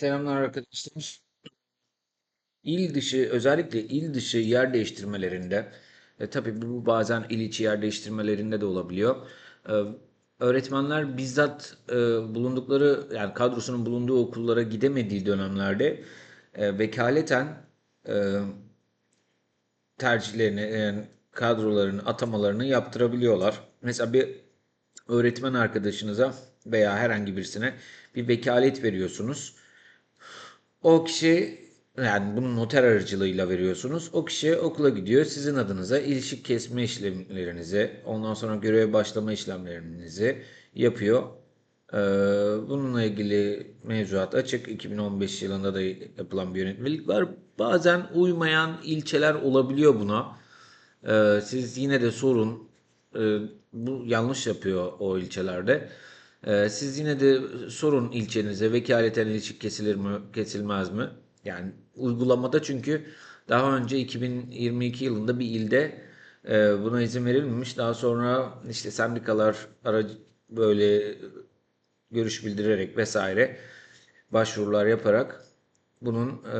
Selamlar arkadaşlar. İl dışı, özellikle il dışı yer değiştirmelerinde, e, tabii bu bazen il içi yer değiştirmelerinde de olabiliyor. E, öğretmenler bizzat e, bulundukları, yani kadrosunun bulunduğu okullara gidemediği dönemlerde e, vekaleten e, tercihlerini, yani kadrolarını, atamalarını yaptırabiliyorlar. Mesela bir öğretmen arkadaşınıza veya herhangi birisine bir vekalet veriyorsunuz. O kişi yani bunu noter aracılığıyla veriyorsunuz. O kişi okula gidiyor. Sizin adınıza ilişik kesme işlemlerinizi, ondan sonra göreve başlama işlemlerinizi yapıyor. Ee, bununla ilgili mevzuat açık. 2015 yılında da yapılan bir yönetmelik var. Bazen uymayan ilçeler olabiliyor buna. Ee, siz yine de sorun. Ee, bu yanlış yapıyor o ilçelerde. Ee, siz yine de sorun ilçenize vekaleten ilişik kesilir mi, kesilmez mi? Yani uygulamada çünkü daha önce 2022 yılında bir ilde e, buna izin verilmemiş. Daha sonra işte sendikalar aracı böyle görüş bildirerek vesaire başvurular yaparak bunun e,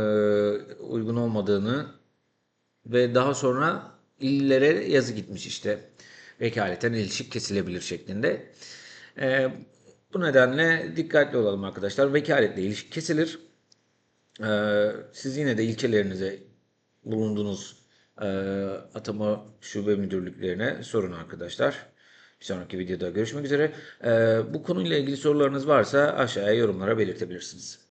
uygun olmadığını ve daha sonra illere yazı gitmiş işte vekaleten ilişik kesilebilir şeklinde. E, bu nedenle dikkatli olalım arkadaşlar. Vekaletle ilişki kesilir. E, siz yine de ilçelerinize bulunduğunuz e, atama şube müdürlüklerine sorun arkadaşlar. Bir sonraki videoda görüşmek üzere. E, bu konuyla ilgili sorularınız varsa aşağıya yorumlara belirtebilirsiniz.